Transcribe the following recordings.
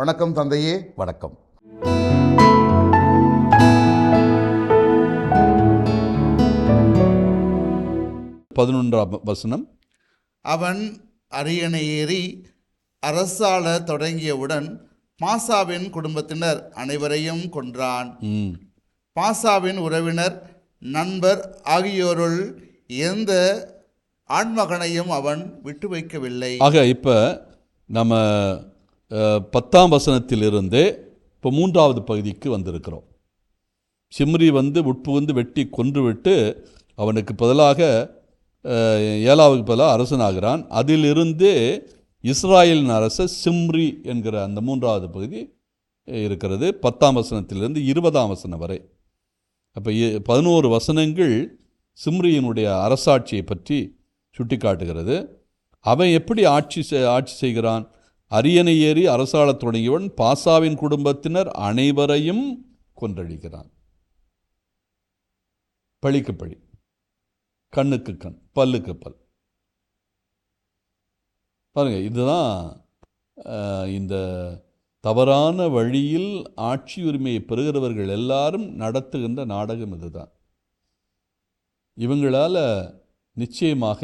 வணக்கம் தந்தையே. வணக்கம். பதினொன்றாம் வசனம். அவன் அரியணை ஏறி அரசாள தொடங்கியவுடன் மாசாவின் குடும்பத்தினர் அனைவரையும் கொன்றான். ம், பாசாவின் உறவினர் நண்பர் ஆகியோருள் எந்த ஆண்மகனையும் அவன் விட்டு வைக்கவில்லை ஆக இப்போ நம்ம பத்தாம் வசனத்திலிருந்து இப்போ மூன்றாவது பகுதிக்கு வந்திருக்கிறோம். சிம்ரி வந்து உட்புகுந்து வெட்டி கொன்றுவிட்டு அவனுக்கு பதிலாக ஏழாவுக்கு பதிலாக அரசனாகிறான். அதிலிருந்து இஸ்ராயலின் அரசர் சிம்ரி என்கிற அந்த மூன்றாவது பகுதி இருக்கிறது. பத்தாம் வசனத்திலிருந்து இருபதாம் வசனம் வரை. அப்போ பதினோரு வசனங்கள் சிம்ரியினுடைய அரசாட்சியை பற்றி சுட்டிக்காட்டுகிறது. அவன் எப்படி ஆட்சி ஆட்சி செய்கிறான்? அரியணை ஏறி அரசாளத் தொடங்கியவன் பாசாவின் குடும்பத்தினர் அனைவரையும் கொன்றழிக்கிறான் பழிக்கு பழி. கண்ணுக்கு கண் பல்லுக்கு பல். பாருங்க இதுதான் இந்த தவறான வழியில் ஆட்சி உரிமையை பெறுகிறவர்கள் எல்லாரும் நடத்துகின்ற நாடகம் இதுதான். இவங்களால் நிச்சயமாக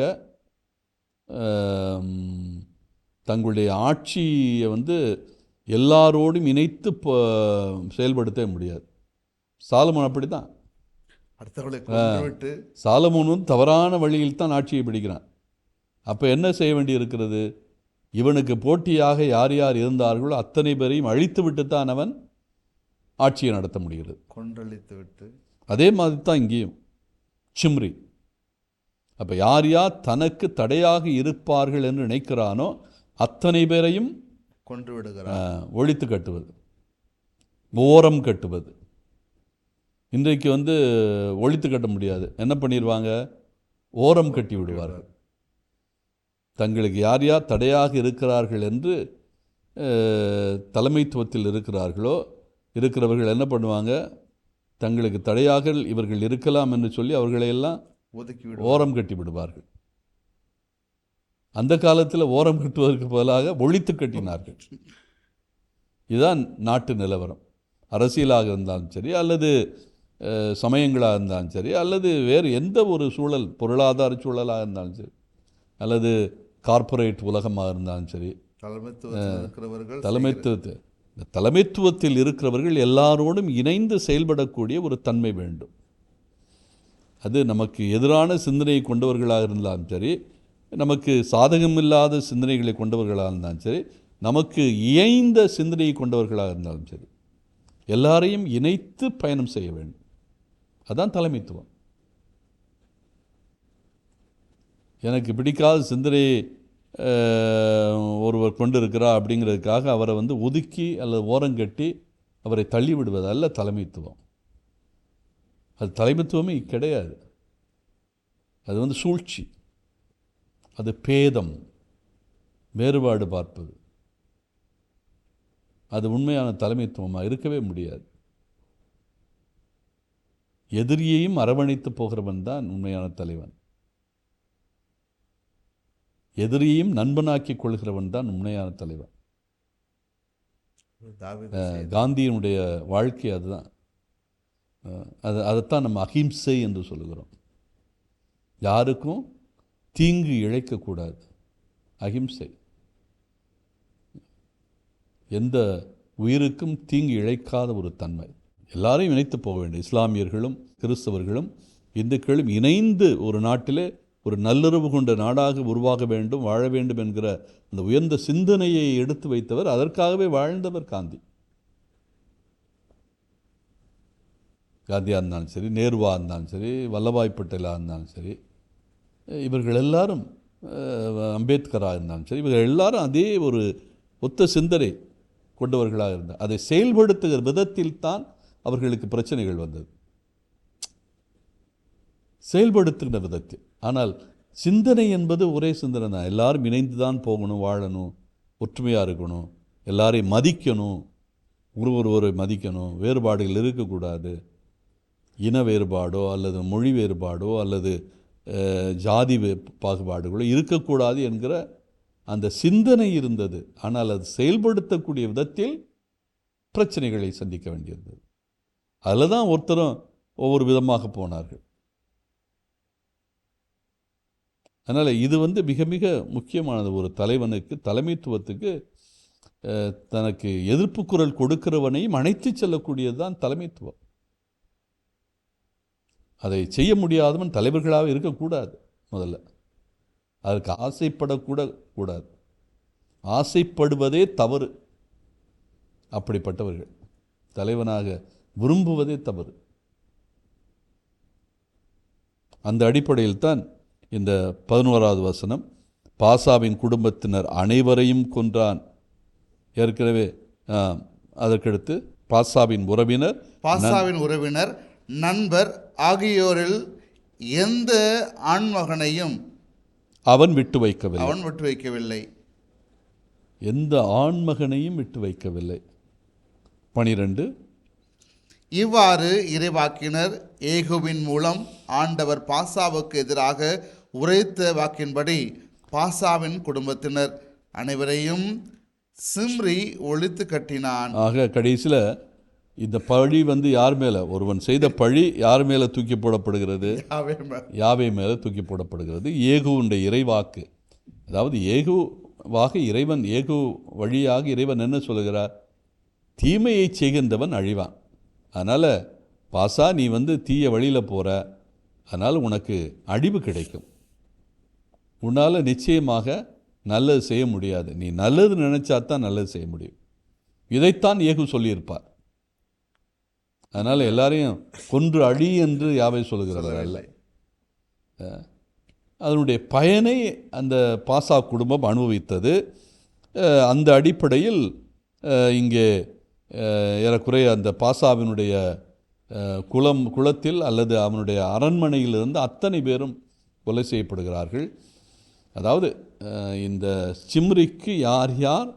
தங்களுடைய ஆட்சியை வந்து எல்லாரோடும் இணைத்து செயல்படுத்த முடியாது. சாலமோன் அப்படி தான் அடுத்தவர்களை கொன்றுவிட்டு சாலமோன் வந்து தவறான வழியில் தான் ஆட்சியை பிடிக்கிறான். அப்போ என்ன செய்ய வேண்டியிருக்கிறது இவனுக்கு போட்டியாக யார் யார் இருந்தார்களோ அத்தனை பேரையும் அழித்து விட்டு தான் அவன் ஆட்சியை நடத்த முடிகிறது. கொன்றளித்து விட்டு. அதே மாதிரி தான் இங்கேயும். சிம்ரி. அப்போ யார் யார் தனக்கு தடையாக இருப்பார்கள் என்று நினைக்கிறானோ அத்தனை பேரையும் கொன்று விடுகிறான் ஆஹ், ஒழித்து கட்டுவது ஓரம் கட்டுவது. இன்றைக்கு வந்து ஒழித்து கட்ட முடியாது. என்ன பண்ணிடுவாங்க ஓரம் கட்டி விடுவார்கள். தங்களுக்கு யார் யார் தடையாக இருக்கிறார்கள் என்று தலைமைத்துவத்தில் இருக்கிறார்களோ இருக்கிறவர்கள் என்ன பண்ணுவாங்க? தங்களுக்கு தடையாக இவர்கள் இருக்கலாம் என்று சொல்லி அவர்களையெல்லாம் ஓரம் கட்டி விடுவார்கள். அந்த காலத்தில் ஓரம் கட்டுவதற்கு பதிலாக ஒழித்து கட்டினார்கள். இதுதான் நாட்டு நிலவரம். அரசியலாக இருந்தாலும் சரி அல்லது சமயங்களாக இருந்தாலும் சரி அல்லது வேறு எந்த ஒரு சூழல் பொருளாதார சூழலாக இருந்தாலும் சரி அல்லது கார்ப்பரேட் உலகமாக இருந்தாலும் சரி தலைமைத்துவத்தில் தலைமைத்துவத்து இந்த தலைமைத்துவத்தில் இருக்கிறவர்கள் எல்லாரோடும் இணைந்து செயல்படக்கூடிய ஒரு தன்மை வேண்டும். அது நமக்கு எதிரான சிந்தனையை கொண்டவர்களாக இருந்தாலும் சரி நமக்கு சாதகமில்லாத சிந்தனைகளை கொண்டவர்களாக இருந்தாலும் சரி நமக்கு இயைந்த சிந்தனையை கொண்டவர்களாக இருந்தாலும் சரி எல்லாரையும் இணைத்து பயணம் செய்ய வேண்டும். அதுதான் தலைமைத்துவம். எனக்கு பிடிக்காத சிந்தனையை ஒருவர் ஒருவர் இருக்கிறா அப்படிங்கிறதுக்காக அவரை வந்து ஒதுக்கி அல்லது ஓரங்கட்டி அவரை தள்ளி அல்ல தலைமைத்துவம். அது தலைமைத்துவமே கிடையாது. அது வந்து சூழ்ச்சி. அது பேதம் வேறுபாடு பார்ப்பது அது உண்மையான தலைமைத்துவமாக இருக்கவே முடியாது. எதிரியையும் அரவணைத்து போகிறவன் தான் உண்மையான தலைவன். எதிரியையும் நண்பனாக்கிக் கொள்கிறவன் தான் உண்மையான தலைவன். காந்தியினுடைய வாழ்க்கை அதுதான். அது அதைத்தான் நம்ம அகிம்சை என்று சொல்லுகிறோம். யாருக்கும் தீங்கு இழைக்கக்கூடாது. அகிம்சை எந்த உயிருக்கும் தீங்கு இழைக்காத ஒரு தன்மை. எல்லாரையும் இணைத்து போக வேண்டும். இஸ்லாமியர்களும் கிறிஸ்தவர்களும் இந்துக்களும் இணைந்து ஒரு நாட்டிலே ஒரு நல்லுறவு கொண்ட நாடாக உருவாக வேண்டும் வாழ வேண்டும் என்கிற அந்த உயர்ந்த சிந்தனையை எடுத்து வைத்தவர் அதற்காகவே வாழ்ந்தவர் காந்தி. காந்தியாக இருந்தாலும் சரி நேருவாக இருந்தாலும் சரி வல்லபாய் பட்டேலாக இருந்தாலும் சரி இவர்கள் எல்லாரும் அம்பேத்கராக இருந்தாலும் சரி இவர்கள் எல்லாரும் அதே ஒரு ஒத்த சிந்தனை கொண்டவர்களாக இருந்தார் அதை செயல்படுத்துகிற விதத்தில் தான் அவர்களுக்கு பிரச்சனைகள் வந்தது. செயல்படுத்துகிற விதத்தில். ஆனால் சிந்தனை என்பது ஒரே சிந்தனை தான். எல்லாரும் இணைந்து தான் போகணும் வாழணும் ஒற்றுமையாக இருக்கணும் எல்லாரையும் மதிக்கணும் ஒரு ஒருவரை மதிக்கணும் வேறுபாடுகள் இருக்கக்கூடாது. இன வேறுபாடோ அல்லது மொழி வேறுபாடோ அல்லது ஜாதி வே பாகுபாடுகளோ இருக்கக்கூடாது என்கிற அந்த சிந்தனை இருந்தது. ஆனால் அது செயல்படுத்தக்கூடிய விதத்தில் பிரச்சனைகளை சந்திக்க வேண்டியிருந்தது. அதில் தான் ஒருத்தரும் ஒவ்வொரு விதமாக போனார்கள். அதனால் இது வந்து மிக மிக முக்கியமானது. ஒரு தலைவனுக்கு தலைமைத்துவத்துக்கு தனக்கு எதிர்ப்பு குரல் கொடுக்கிறவனையும் அணைத்து செல்லக்கூடியது தான் தலைமைத்துவம். அதை செய்ய முடியாதவன் தலைவர்களாக இருக்கக்கூடாது முதல்ல. அதற்கு ஆசைப்படக்கூட கூடாது ஆசைப்படுவதே தவறு. அப்படிப்பட்டவர்கள். தலைவனாக விரும்புவதே தவறு. அந்த அடிப்படையில் தான் இந்த பதினோராவது வசனம் பாசாவின் குடும்பத்தினர் அனைவரையும் கொன்றான். ஏற்கனவே அதற்கடுத்து பாசாவின் உறவினர் பாசாவின் உறவினர் நண்பர் ஆகியோரில் எந்த ஆண்மகனையும் அவன் விட்டு வைக்கவில்லை. அவன் விட்டு வைக்கவில்லை. எந்த ஆண்மகனையும் விட்டு வைக்கவில்லை. பனிரெண்டு. இவ்வாறு இறைவாக்கினர் ஏகுவின் மூலம் ஆண்டவர் பாசாவுக்கு எதிராக உரைத்த வாக்கின்படி பாசாவின் குடும்பத்தினர் அனைவரையும் சிம்ரி ஒழித்து கட்டினான். ஆக கடைசியில் இந்த பழி வந்து யார் மேலே? ஒருவன் செய்த பழி யார் மேலே தூக்கி போடப்படுகிறது? யாவே மேலே. தூக்கி போடப்படுகிறது. ஏகுவுடைய இறைவாக்கு. அதாவது ஏகுவாக இறைவன் ஏகு வழியாக இறைவன் என்ன சொல்லுகிறார்? தீமையை செய்கின்றவன் அழிவான். அதனால் பாசா நீ வந்து தீய வழியில் போகிற அதனால் உனக்கு அழிவு கிடைக்கும். உன்னால் நிச்சயமாக நல்லது செய்ய முடியாது. நீ நல்லது நினைச்சா தான் நல்லது செய்ய முடியும். இதைத்தான் ஏகு சொல்லியிருப்பார். அதனால் எல்லாரையும் கொன்று அழி என்று யாவை சொல்லுகிறார் அல்ல. அதனுடைய பயனை அந்த பாசா குடும்பம் அனுபவித்தது. அந்த அடிப்படையில் இங்கே ஏறக்குறைய அந்த பாசாவினுடைய அஹ், குலம் குலத்தில் அல்லது அவனுடைய அரண்மனையிலிருந்து அத்தனை பேரும் கொலை செய்யப்படுகிறார்கள். அதாவது இந்த சிம்ரிக்கு யார் யார்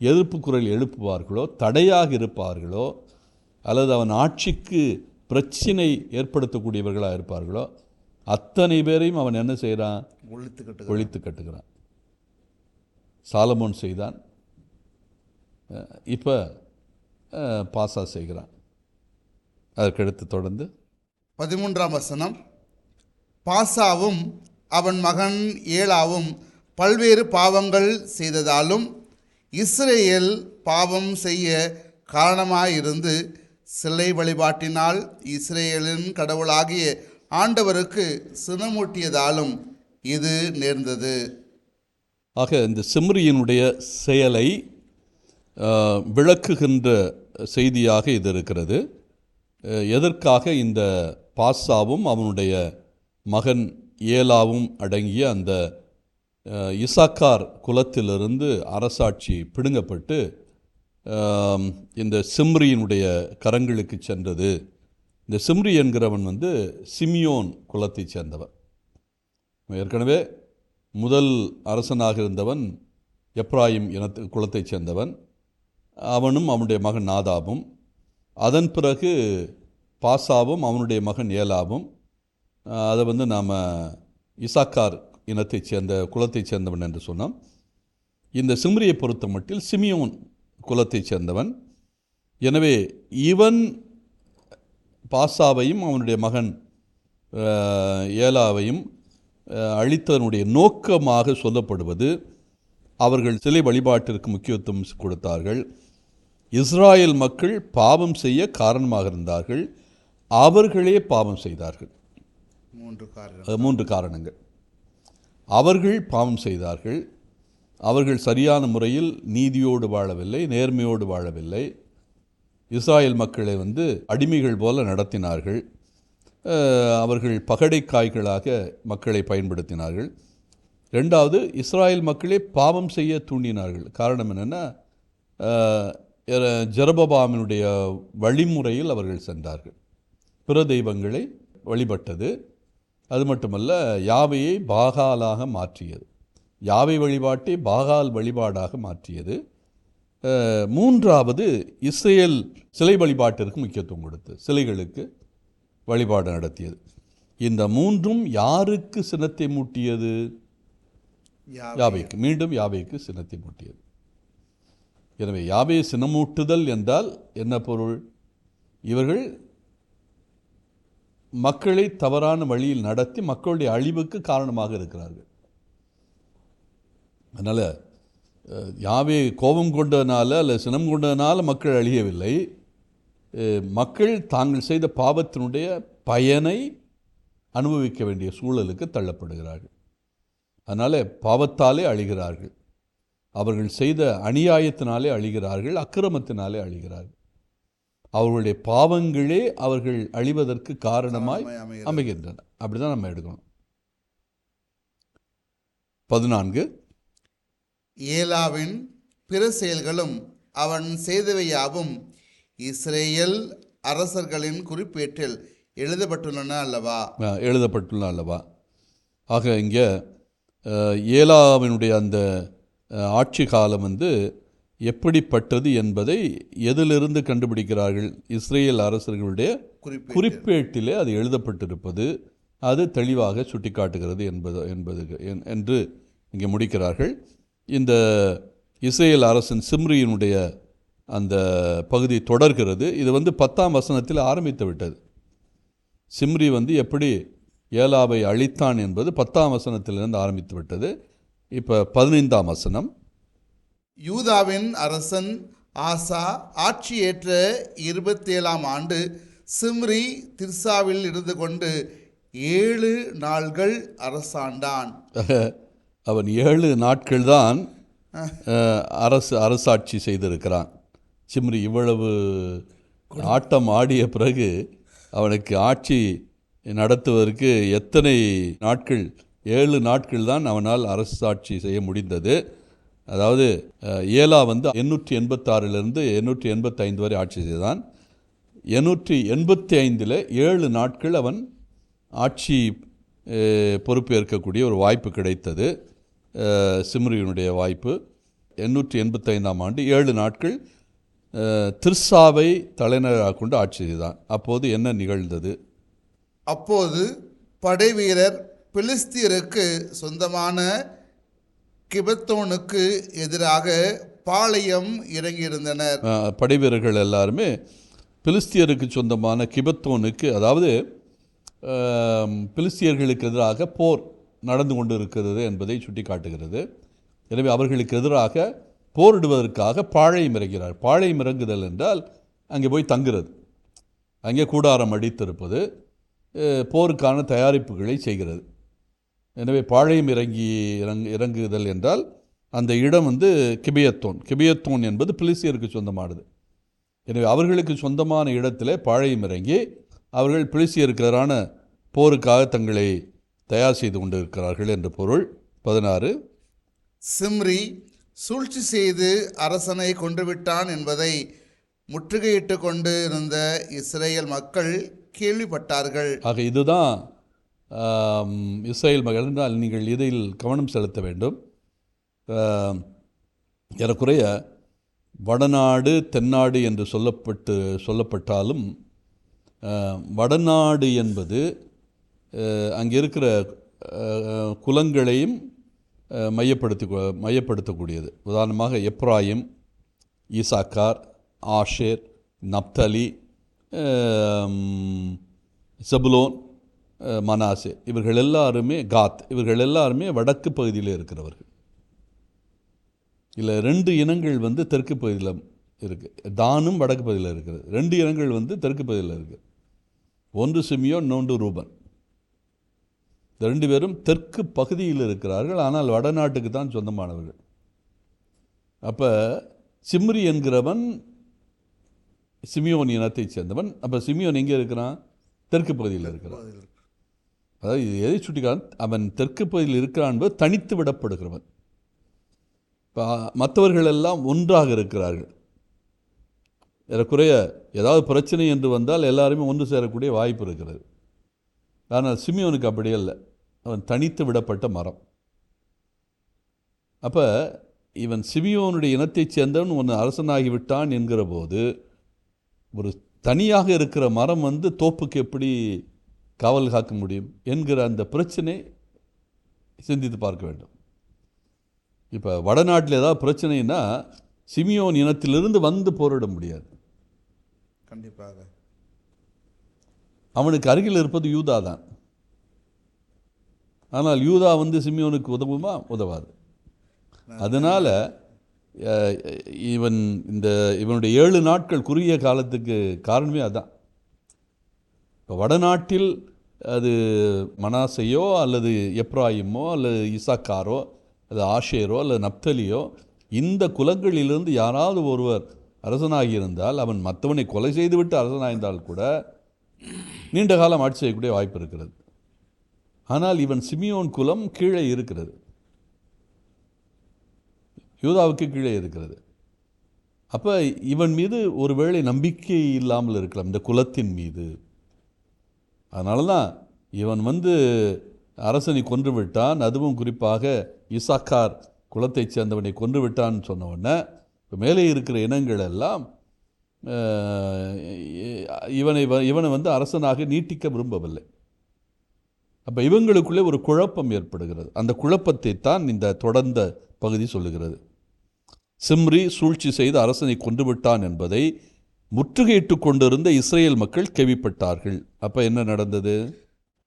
எதிர்ப்பு குரல் எழுப்புவார்களோ தடையாக இருப்பார்களோ அல்லது அவன் ஆட்சிக்கு பிரச்சினை ஏற்படுத்தக்கூடியவர்களாக இருப்பார்களோ அத்தனை பேரையும் அவன் என்ன செய்கிறான் ஒழித்து கட்டுகிறான். ஒழித்து கட்டுகிறான். சாலமோன் செய்தான். இப்போ பாசா செய்கிறான். அதற்கடுத்து தொடர்ந்து பதிமூன்றாம் வசனம். பாசாவும் அவன் மகன் ஏலாவும் பல்வேறு பாவங்கள் செய்ததாலும் இஸ்ரேல் பாவம் செய்ய காரணமாயிருந்து சிலை வழிபாட்டினால் இஸ்ரேலின் கடவுளாகிய ஆண்டவருக்கு சினமூட்டியதாலும் இது நேர்ந்தது. ஆக இந்த சிம்ரியினுடைய செயலை விளக்குகின்ற செய்தியாக இது இருக்கிறது. எதற்காக இந்த பாசாவும் அவனுடைய மகன் ஏலாவும் அடங்கிய அந்த இசாக்கார் குலத்திலிருந்து அரசாட்சி பிடுங்கப்பட்டு இந்த சிம்ரியினுடைய கரங்களுக்கு சென்றது. இந்த சிம்ரி என்கிறவன் வந்து சிமியோன் குலத்தைச் சேர்ந்தவன். ஏற்கனவே முதல் அரசனாக இருந்தவன் எப்ராயிம் இனத்து குலத்தைச் சேர்ந்தவன். அவனும் அவனுடைய மகன் நாதாபும். அதன் பிறகு பாசாவும் அவனுடைய மகன் ஏலாவும் அதை வந்து நாம் இசாக்கார் இனத்தைச் சேர்ந்த குலத்தைச் சேர்ந்தவன் என்று சொன்னோம். இந்த சிம்ரியை பொறுத்த மட்டில் சிமியோன் குலத்தைச் சேர்ந்தவன். எனவே இவன் பாசாவையும் அவனுடைய மகன் ஏலாவையும் ஆஹ், அழித்ததனுடைய நோக்கமாக சொல்லப்படுவது அவர்கள் சிலை வழிபாட்டிற்கு முக்கியத்துவம் கொடுத்தார்கள். இஸ்ராயேல் மக்கள் பாவம் செய்ய காரணமாக இருந்தார்கள். அவர்களே பாவம் செய்தார்கள். மூன்று காரணம் மூன்று காரணங்கள். அவர்கள் பாவம் செய்தார்கள். அவர்கள் சரியான முறையில் நீதியோடு வாழவில்லை நேர்மையோடு வாழவில்லை. இஸ்ராயல் மக்களை வந்து அடிமைகள் போல நடத்தினார்கள். அவர்கள் பகடைக்காய்களாக மக்களை பயன்படுத்தினார்கள். ரெண்டாவது இஸ்ராயல் மக்களே பாவம் செய்ய தூண்டினார்கள். காரணம் என்னென்னா ஜெரபபாமினுடைய வழிமுறையில் அவர்கள் சென்றார்கள். பிற தெய்வங்களை வழிபட்டது. அது மட்டுமல்ல யாவையை பாகாலாக மாற்றியது. யாவை வழிபாட்டை பாகால் வழிபாடாக மாற்றியது. மூன்றாவது இஸ்ரேல் சிலை வழிபாட்டிற்கு முக்கியத்துவம் கொடுத்து சிலைகளுக்கு வழிபாடு நடத்தியது. இந்த மூன்றும் யாருக்கு சினத்தை மூட்டியது? யாவைக்கு. மீண்டும் யாவைக்கு சினத்தை மூட்டியது. எனவே யாவை சினமூட்டுதல் என்றால் என்ன பொருள்? இவர்கள் மக்களை தவறான வழியில் நடத்தி மக்களுடைய அழிவுக்கு காரணமாக இருக்கிறார்கள். அதனால் யாவே கோபம் கொண்டதுனால அல்ல சினம் கொண்டதுனால மக்கள் அழியவில்லை. மக்கள் தாங்கள் செய்த பாவத்தினுடைய பயனை அனுபவிக்க வேண்டிய சூழலுக்கு தள்ளப்படுகிறார்கள். அதனால் பாவத்தாலே அழிகிறார்கள். அவர்கள் செய்த அநியாயத்தினாலே அழிகிறார்கள் அக்கிரமத்தினாலே அழிகிறார்கள். அவர்களுடைய பாவங்களே அவர்கள் அழிவதற்கு காரணமாய். அமைகின்றன. அப்படிதான் நம்ம எடுக்கணும். பதினான்கு ஏலாவின் பிற செயல்களும் அவன் செய்தவையாவும் இஸ்ரேல் அரசர்களின் குறிப்பேட்டில் எழுதப்பட்டுள்ளன அல்லவா? அஹ், எழுதப்பட்டுள்ள அல்லவா? ஆக இங்கே ஏலாவினுடைய அந்த ஆட்சி காலம் வந்து எப்படிப்பட்டது என்பதை எதிலிருந்து கண்டுபிடிக்கிறார்கள் இஸ்ரேல் அரசர்களுடைய குறிப்பேட்டில் குறிப்பேட்டிலே அது எழுதப்பட்டிருப்பது அது தெளிவாக சுட்டிக்காட்டுகிறது என்பது என்பது என்- என்று இங்கே முடிக்கிறார்கள். இந்த இஸ்ரேல் அரசன் சிம்ரியினுடைய அந்த பகுதி தொடர்கிறது. இது வந்து பத்தாம் வசனத்தில் ஆரம்பித்து விட்டது. சிம்ரி வந்து எப்படி ஏலாவை அழித்தான் என்பது பத்தாம் வசனத்திலிருந்து ஆரம்பித்து விட்டது. இப்போ பதினைந்தாம் வசனம். யூதாவின் அரசன் ஆசா ஆட்சியேற்ற இருபத்தேழாம் ஆண்டு சிம்ரி திர்சாவில் இருந்து கொண்டு ஏழு நாள்கள் அரசாண்டான். அவன் ஏழு நாட்கள் தான் அரசு அரசாட்சி செய்திருக்கிறான். சிம்ரி இவ்வளவு ஆட்டம் ஆடிய பிறகு அவனுக்கு ஆட்சி நடத்துவதற்கு எத்தனை நாட்கள் ஏழு நாட்கள் தான் அவனால் அரசாட்சி செய்ய முடிந்தது. அதாவது ஏலா வந்து எண்ணூற்றி எண்பத்தாறிலிருந்து எண்ணூற்றி எண்பத்தைந்து வரை ஆட்சி செய்தான். எண்ணூற்றி எண்பத்தி ஐந்தில் ஏழு நாட்கள் அவன் ஆட்சி பொறுப்பேற்கக்கூடிய ஒரு வாய்ப்பு கிடைத்தது. சிம்ரியினுடைய வாய்ப்பு. எண்ணூற்றி எண்பத்தைந்தாம் ஆண்டு ஏழு நாட்கள் திர்சாவை தலைநகராக கொண்டு ஆட்சி செய்தான். அப்போது என்ன நிகழ்ந்தது? அப்போது படைவீரர் பிலிஸ்தியருக்கு சொந்தமான கிபத்தோனுக்கு எதிராக பாளையம் இறங்கியிருந்தனர். படைவீரர்கள் எல்லாருமே பிலிஸ்தியருக்கு சொந்தமான கிபத்தோனுக்கு அதாவது பிலிஸ்தியர்களுக்கு எதிராக போர் நடந்து கொண்டு இருக்கிறது என்பதை சுட்டி காட்டுகிறது எனவே அவர்களுக்கு எதிராக போரிடுவதற்காக பாளையம் இறங்கிறார் பாளையம் இறங்குதல் என்றால் அங்கே போய் தங்குறது. அங்கே கூடாரம் அடித்திருப்பது போருக்கான தயாரிப்புகளை செய்கிறது. எனவே பாழையும் இறங்கி இறங்கு இறங்குதல் என்றால் அந்த இடம் வந்து கிபியத்தோன். கிபியத்தோன் என்பது பிலிஸ்தியருக்கு சொந்தமானது. எனவே அவர்களுக்கு சொந்தமான இடத்திலே பாழையும் இறங்கி அவர்கள் பிலிஸ்தியருக்கு எதிரான போருக்காக தங்களை தயார் செய்து கொண்டிருக்கிறார்கள் என்று பொருள். பதினாறு. சிம்ரி சூழ்ச்சி செய்து அரசனை கொன்றுவிட்டான் என்பதை முற்றுகையிட்டு கொண்டு இருந்த இஸ்ரேல் மக்கள் கேள்விப்பட்டார்கள். ஆக இதுதான் இஸ்ரேல் மகள் என்றால் நீங்கள் இதில் கவனம் செலுத்த வேண்டும். ஏறக்குறைய வடநாடு தென்னாடு என்று சொல்லப்பட்டு சொல்லப்பட்டாலும் வடநாடு என்பது அங்கே இருக்கிற குலங்களையும் மையப்படுத்தி மையப்படுத்தக்கூடியது. உதாரணமாக எப்ராயிம் ஈசாக்கார் ஆஷேர் நப்தலி செபுலோன் மனாசே. இவர்கள் எல்லாருமே காத். இவர்கள் எல்லாருமே வடக்கு பகுதியில் இருக்கிறவர்கள். இல்லை ரெண்டு இனங்கள் வந்து தெற்கு பகுதியில் இருக்குது தானும் வடக்கு பகுதியில் இருக்கிறது ரெண்டு இனங்கள் வந்து தெற்கு பகுதியில் இருக்குது ஒன்று சிமியோ இன்னொன்று ரூபன். இந்த ரெண்டு பேரும் தெற்கு பகுதியில் இருக்கிறார்கள் ஆனால் வடநாட்டுக்கு தான் சொந்தமானவர்கள். அப்போ சிம்ரி என்கிறவன் சிமியோன் இனத்தைச் சேர்ந்தவன். அப்போ சிமியோன் எங்கே இருக்கிறான்? தெற்கு பகுதியில் இருக்கிறான். அதாவது இது எதை சுட்டிக்கான் அவன் தெற்கு பகுதியில் இருக்கிறான் என்பது தனித்து விடப்படுகிறவன். இப்போ மற்றவர்கள் எல்லாம் ஒன்றாக இருக்கிறார்கள். ஏறக்குறைய ஏதாவது பிரச்சனை என்று வந்தால் எல்லாருமே ஒன்று சேரக்கூடிய வாய்ப்பு இருக்கிறது. ஆனால் சிமியோனுக்கு அப்படி இல்லை. அவன் தனித்து விடப்பட்ட மரம். அப்போ இவன் சிமியோனுடைய இனத்தைச் சேர்ந்தவன் ஒன்று அரசனாகி விட்டான் என்கிற போது ஒரு தனியாக இருக்கிற மரம் வந்து தோப்புக்கு எப்படி காவல் காக்க முடியும் என்கிற அந்த பிரச்சனை சிந்தித்து பார்க்க வேண்டும். இப்போ வடநாட்டில் ஏதாவது பிரச்சனைனா சிமியோன் இனத்திலிருந்து வந்து போரிட முடியாது. கண்டிப்பாக. அவனுக்கு அருகில் இருப்பது யூதா தான் ஆனால் யூதா வந்து சிமியோனுக்கு உதவுமா? உதவாது. அதனால் இவன் இந்த இவனுடைய ஏழு நாட்கள் குறுகிய காலத்துக்கு காரணமே அதான். இப்போ வடநாட்டில் அது மனாசையோ அல்லது எப்ராயிமோ அல்லது இசாக்காரோ அல்லது ஆஷேரோ அல்லது நப்தலியோ இந்த குலங்களிலிருந்து யாராவது ஒருவர் அரசனாகியிருந்தால் அவன் மற்றவனை கொலை செய்துவிட்டு அரசனாயிருந்தால் கூட நீண்ட காலம் ஆட்சி செய்யக்கூடிய வாய்ப்பு இருக்கிறது. ஆனால் இவன் சிமியோன் குலம் கீழே இருக்கிறது. யூதாவுக்கு கீழே இருக்கிறது. அப்போ இவன் மீது ஒருவேளை நம்பிக்கை இல்லாமல் இருக்கலாம் இந்த குலத்தின் மீது. அதனால தான் இவன் வந்து அரசனை கொன்று விட்டான் அதுவும் குறிப்பாக இசாக்கார் குலத்தைச் சேர்ந்தவனை கொன்று விட்டான்னு சொன்ன உடனே இப்போ மேலே இருக்கிற இனங்கள் எல்லாம் இவனை வ- இவனை வந்து அரசனாக நீட்டிக்க விரும்பவில்லை. அப்போ இவங்களுக்குள்ளே ஒரு குழப்பம் ஏற்படுகிறது. அந்த குழப்பத்தை தான் இந்த தொடர்ந்த பகுதி சொல்லுகிறது. சிம்ரி சூழ்ச்சி செய்து அரசனை கொன்று விட்டான் என்பதை முற்றுகையிட்டுக் கொண்டிருந்த இஸ்ரேல் மக்கள் கேள்விப்பட்டார்கள். அப்போ என்ன நடந்தது?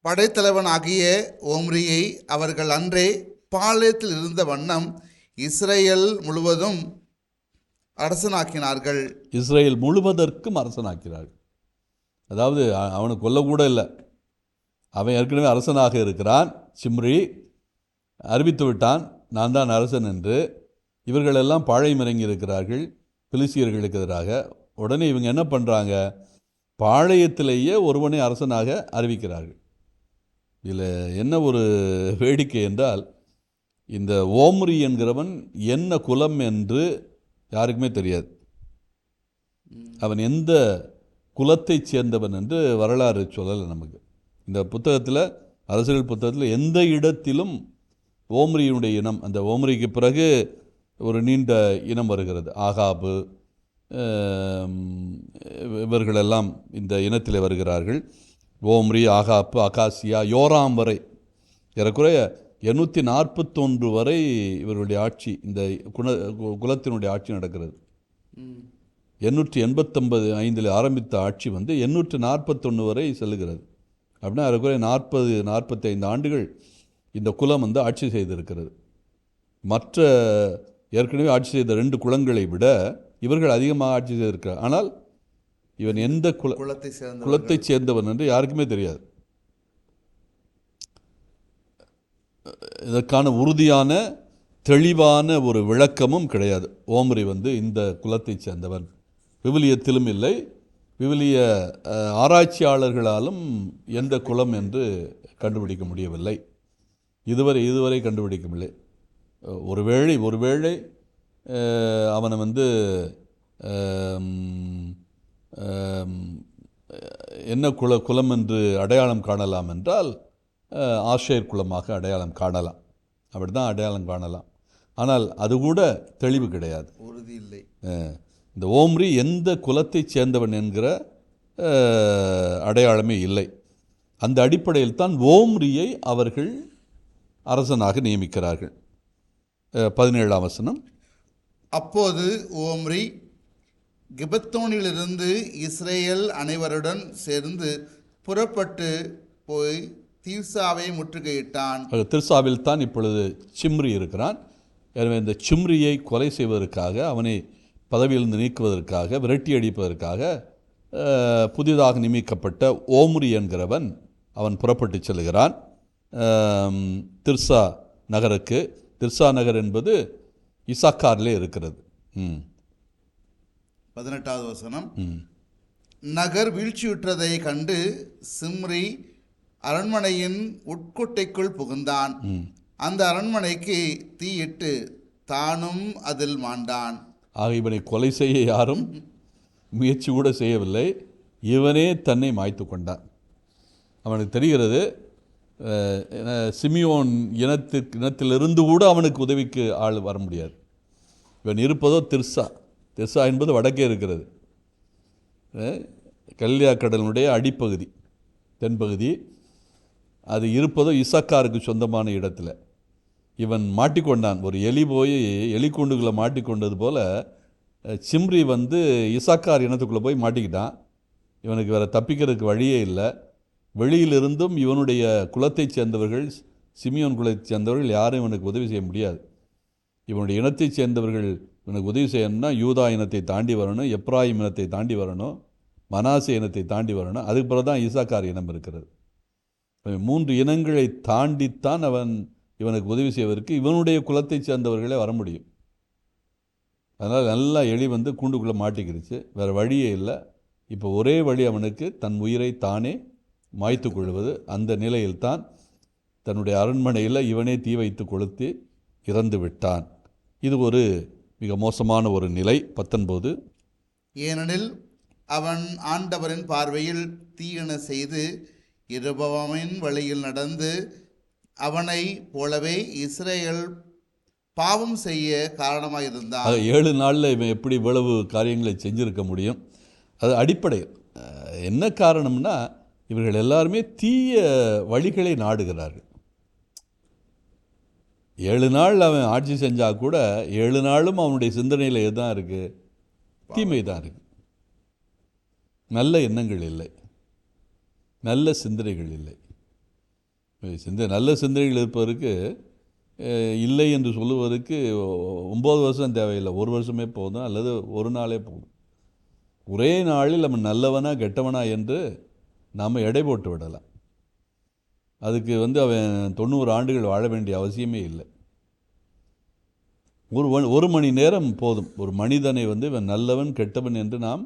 படைத்தலைவன் ஆகிய ஓம்ரியை அவர்கள் அன்றே பாளையத்தில் இருந்த வண்ணம் இஸ்ரேல் முழுவதும் அரசனாக்கினார்கள். இஸ்ரேல் முழுவதற்கும் அரசனாக்கிறார்கள் அதாவது அவனை கொல்லக்கூட இல்லை. அவன் ஏற்கனவே அரசனாக இருக்கிறான். சிம்ரி அறிவித்து விட்டான் நான் தான் அரசன் என்று. இவர்களெல்லாம் பாழையம் இருக்கிறார்கள். பிலிசியர்களுக்கு எதிராக. உடனே இவங்க என்ன பண்ணுறாங்க பாளையத்திலேயே ஒருவனை அரசனாக அறிவிக்கிறார்கள். இதில் என்ன ஒரு வேடிக்கை என்றால் இந்த ஓம்ரி என்கிறவன் என்ன குலம் என்று யாருக்குமே தெரியாது. அவன் எந்த குலத்தைச் சேர்ந்தவன் என்று வரலாறு சொல்லலை நமக்கு. இந்த புத்தகத்தில் அரசியல் புத்தகத்தில் எந்த இடத்திலும் ஓம்ரியினுடைய இனம் அந்த ஓம்ரிக்கு பிறகு ஒரு நீண்ட இனம் வருகிறது. ஆகாபு இவர்களெல்லாம் இந்த இனத்தில் வருகிறார்கள். ஓம்ரி ஆகாப்பு அகாசியா யோராம் வரை. ஏறக்குறைய எண்ணூற்றி நாற்பத்தொன்று வரை இவர்களுடைய ஆட்சி இந்த குண கு- குலத்தினுடைய ஆட்சி நடக்கிறது. எண்ணூற்றி எண்பத்தொன்பது ஐந்தில் ஆரம்பித்த ஆட்சி வந்து எண்ணூற்று நாற்பத்தொன்று வரை செல்லுகிறது. அப்படின்னா ஏறக்குறைய நாற்பது நாற்பத்தைந்து ஆண்டுகள் இந்த குலம் வந்து ஆட்சி செய்திருக்கிறது. மற்ற ஏற்கனவே ஆட்சி செய்த ரெண்டு குலங்களை விட இவர்கள் அதிகமாக ஆட்சி செய்திருக்கிறார். ஆனால் இவன் எந்த குல குலத்தை சேர்ந்த குலத்தைச் சேர்ந்தவன் என்று யாருக்குமே தெரியாது. இதற்கான உறுதியான தெளிவான ஒரு விளக்கமும் கிடையாது. ஓம்ரி வந்து இந்த குலத்தைச் சேர்ந்தவன். விவிலியத்திலும் இல்லை. விவிலிய ஆராய்ச்சியாளர்களாலும் எந்த குலம் என்று கண்டுபிடிக்க முடியவில்லை. இதுவரை இதுவரை கண்டுபிடிக்கவில்லை. ஒருவேளை ஒருவேளை அவனை வந்து என்ன குல குலம் என்று அடையாளம் காணலாம் என்றால் ஆஷேர் குலமாக அடையாளம் காணலாம். அப்படி தான் அடையாளம் காணலாம். ஆனால் அது கூட தெளிவு கிடையாது. உறுதி இல்லை. இந்த ஓம்ரி எந்த குலத்தைச் சேர்ந்தவன் என்கிற அடையாளமே இல்லை. அந்த அடிப்படையில் தான் ஓம்ரியை அவர்கள் அரசனாக நியமிக்கிறார்கள். பதினேழாம் வசனம். அப்போது ஓம்ரி கிபத்தோனிலிருந்து இஸ்ரேல் அனைவருடன் சேர்ந்து புறப்பட்டு போய் தீர்சாவை முற்றுகையிட்டான். திர்சாவில் தான் இப்பொழுது சிம்ரி இருக்கிறான். எனவே இந்த சிம்ரியை கொலை செய்வதற்காக அவனை பதவியிலிருந்து நீக்குவதற்காக விரட்டி அடிப்பதற்காக புதிதாக நியமிக்கப்பட்ட ஓம்ரி என்கிறவன் அவன் புறப்பட்டு செல்கிறான். திர்சா நகருக்கு. திர்சா நகர் என்பது இசாக்காரிலே இருக்கிறது. பதினெட்டாவது வசனம். நகர் வீழ்ச்சியுற்றதை கண்டு சிம்ரி அரண்மனையின் உட்கொட்டைக்குள் புகுந்தான். அந்த அரண்மனைக்கு தீயிட்டு தானும் அதில் மாண்டான். ஆக இவனை கொலை செய்ய யாரும் முயற்சி கூட செய்யவில்லை. இவனே தன்னை மாய்த்து கொண்டான். அவனுக்கு தெரிகிறது சிமியோன் இனத்திற்கு இனத்திலிருந்து கூட அவனுக்கு உதவிக்கு ஆள் வர முடியாது. இவன் இருப்பதோ திர்சா. திர்சா என்பது வடக்கே இருக்கிறது. கல்யா கடலினுடைய அடிப்பகுதி தென்பகுதி. அது இருப்பதோ இசக்காருக்கு சொந்தமான இடத்துல. இவன் மாட்டிக்கொண்டான். ஒரு எலி போய் எலிக்கூண்டுக்குள்ளே மாட்டிக்கொண்டது போல் சிம்ரி வந்து இசாக்கார் இனத்துக்குள்ளே போய் மாட்டிக்கிட்டான். இவனுக்கு வேறு தப்பிக்கிறதுக்கு வழியே இல்லை. வெளியிலிருந்தும் இவனுடைய குலத்தைச் சேர்ந்தவர்கள் சிமியோன் குலத்தைச் சேர்ந்தவர்கள் யாரும் இவனுக்கு உதவி செய்ய முடியாது. இவனுடைய இனத்தைச் சேர்ந்தவர்கள் இவனுக்கு உதவி செய்யணும்னா யூதா இனத்தை தாண்டி வரணும் எப்ராஹிம் இனத்தை தாண்டி வரணும் மனாசி இனத்தை தாண்டி வரணும். அதுக்கு பிறகு தான் இசாக்கார் இனம் இருக்கிறது. மூன்று இனங்களை தாண்டித்தான் அவன் இவனுக்கு உதவி செய்வதற்கு இவனுடைய குலத்தை சேர்ந்தவர்களே வர முடியும். அதனால் நல்லா எலி வந்து கூண்டுக்குள்ளே மாட்டிக்கிடுச்சு. வேறு வழியே இல்லை. இப்போ ஒரே வழி அவனுக்கு தன் உயிரை தானே மாய்த்து கொள்வது. அந்த நிலையில்தான் தன்னுடைய அரண்மனையில் இவனே தீ வைத்து கொளுத்தி இறந்து விட்டான். இது ஒரு மிக மோசமான ஒரு நிலை. பத்தொன்பது. ஏனெனில் அவன் ஆண்டவரின் பார்வையில் தீயன செய்து இருபவமின் வழியில் நடந்து அவனை போலவே இஸ்ரேல் பாவம் செய்ய காரணமாக இருந்தான் ஏழு நாளில் இவன் எப்படி இவ்வளவு காரியங்களை செஞ்சுருக்க முடியும்? அது அடிப்படை என்ன காரணம்னா இவர்கள் எல்லாருமே தீய வழிகளை நாடுகிறார்கள். ஏழு நாள் அவன் ஆட்சி செஞ்சால் கூட ஏழு நாளும் அவனுடைய சிந்தனையில் எதுதான் இருக்குது தீமை தான் இருக்குது நல்ல எண்ணங்கள் இல்லை. நல்ல சிந்தனைகள் இல்லை. சிந்தை நல்ல சிந்தனைகள் இருப்பதற்கு இல்லை என்று சொல்லுவதற்கு ஒம்பது வருஷம் தேவையில்லை. ஒரு வருஷமே போதும் அல்லது ஒரு நாளே போதும். ஒரே நாளில் நம்ம நல்லவனா கெட்டவனா என்று நாம் எடை போட்டு விடலாம். அதுக்கு வந்து அவன் தொண்ணூறு ஆண்டுகள் வாழ வேண்டிய அவசியமே இல்லை. ஒரு ஒரு மணி நேரம் போதும். ஒரு மனிதனை வந்து இவன் நல்லவன் கெட்டவன் என்று நாம்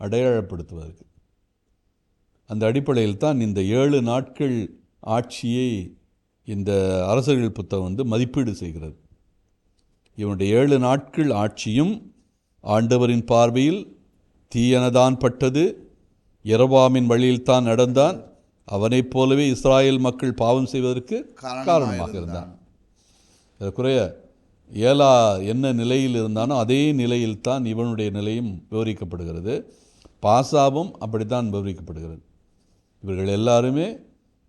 அடையாளப்படுத்துவதற்கு. அந்த அடிப்படையில் தான் இந்த ஏழு நாட்கள் ஆட்சியை இந்த அரசர்கள் புத்தகம் வந்து மதிப்பீடு செய்கிறது. இவனுடைய ஏழு நாட்கள் ஆட்சியும் ஆண்டவரின் பார்வையில் தீயனதான் பட்டது. இரவாமின் வழியில்தான் நடந்தான். அவனைப் போலவே இஸ்ராயல் மக்கள் பாவம் செய்வதற்கு காரணமாக இருந்தான். குறைய ஏலா என்ன நிலையில் இருந்தானோ அதே நிலையில்தான் இவனுடைய நிலையும் விவரிக்கப்படுகிறது. பாசாவும் அப்படித்தான் விவரிக்கப்படுகிறது. இவர்கள் எல்லாருமே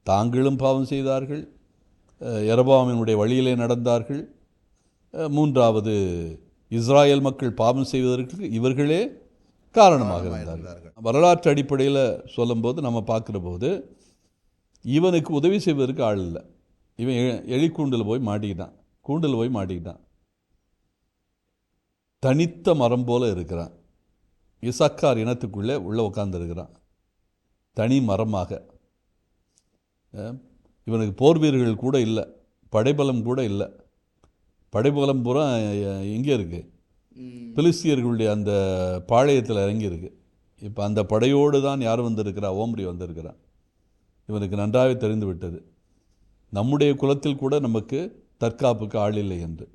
தாங்களும் பாவம் செய்தார்கள். அஹ், யெரொபெயாமினுடைய வழியிலே நடந்தார்கள். மூன்றாவது இஸ்ராயேல் மக்கள் பாவம் செய்வதற்கு இவர்களே காரணமாக இருந்தார்கள். வரலாற்று அடிப்படையில் சொல்லும்போது நம்ம பார்க்குற போது இவனுக்கு உதவி செய்வதற்கு ஆள் இல்லை. இவன் எ- எலிக்கூண்டில் போய் மாட்டிக்கிட்டான். கூண்டில் போய் மாட்டிக்கிட்டான். தனித்த மரம் போல இருக்கிறான். இசக்கார் இனத்துக்குள்ளே உள்ளே உட்கார்ந்திருக்கிறான். தனி மரமாக. இவனுக்கு போர் வீரர்கள் கூட இல்லை. படைபலம் கூட இல்லை. படைபலம் பூரா எங்கே இருக்குது பிலிஸ்தியர்களுடைய அந்த பாளையத்தில் இறங்கியிருக்கு இப்போ அந்த படையோடு தான் யார் வந்திருக்கிறா? ஓம்ரி வந்திருக்கிறான். இவனுக்கு நன்றாகவே தெரிந்து விட்டது. நம்முடைய குலத்தில் கூட நமக்கு தற்காப்புக்கு ஆள் இல்லை என்று.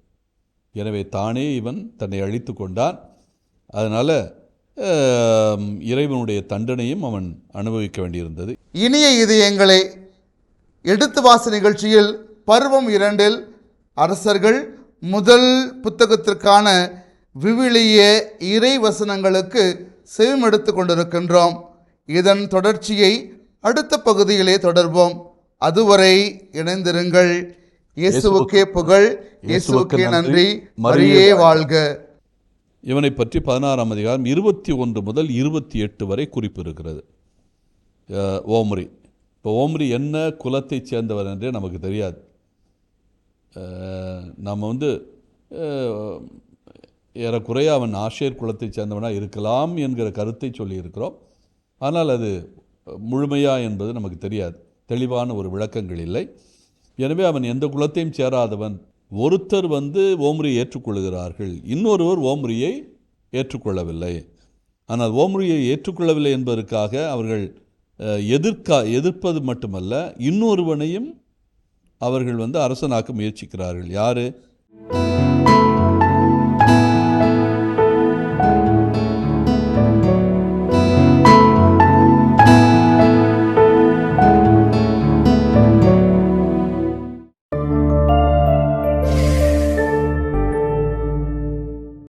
எனவே தானே இவன் தன்னை அழித்து கொண்டான். அதனால் இறைவனுடைய தண்டனையும் அவன் அனுபவிக்க வேண்டியிருந்தது. இனிய இதயங்களே எடுத்து வாச நிகழ்ச்சியில் பருவம் இரண்டில் அரசர்கள் முதல் புத்தகத்திற்கான விவிலிய இறை வசனங்களுக்கு செவிமடுத்து கொண்டிருக்கின்றோம். இதன் தொடர்ச்சியை அடுத்த பகுதியிலே தொடர்வோம். அதுவரை இணைந்திருங்கள். இயேசுவுக்கே புகழ். இயேசுவுக்கே நன்றி. மரியே வாழ்க. இவனை பற்றி பதினாறாம் அதிகாரம் இருபத்தி ஒன்று முதல் இருபத்தி எட்டு வரை குறிப்பு இருக்கிறது. அஹ், ஓம்ரி இப்போ ஓம்ரி என்ன குலத்தை சேர்ந்தவர் என்றே நமக்கு தெரியாது. நாம் நம்ம வந்து ஏறக்குறைய அவன் ஆஷேர் குலத்தை சேர்ந்தவனாக இருக்கலாம் என்கிற கருத்தை சொல்லியிருக்கிறோம். ஆனால் அது முழுமையா என்பது நமக்கு தெரியாது. தெளிவான ஒரு விளக்கங்கள் இல்லை. எனவே அவன் எந்த குலத்தையும் சேராதவன் ஒருத்தர் வந்து ஓம்ரியை ஏற்றுக்கொள்கிறார்கள். இன்னொருவர் ஓம்ரியை ஏற்றுக்கொள்ளவில்லை. ஆனால் ஓம்ரியை ஏற்றுக்கொள்ளவில்லை என்பதற்காக அவர்கள் எதிர்க்கா எதிர்ப்பது மட்டுமல்ல இன்னொருவனையும் அவர்கள் வந்து அரசனாக்க முயற்சிக்கிறார்கள். யாரு?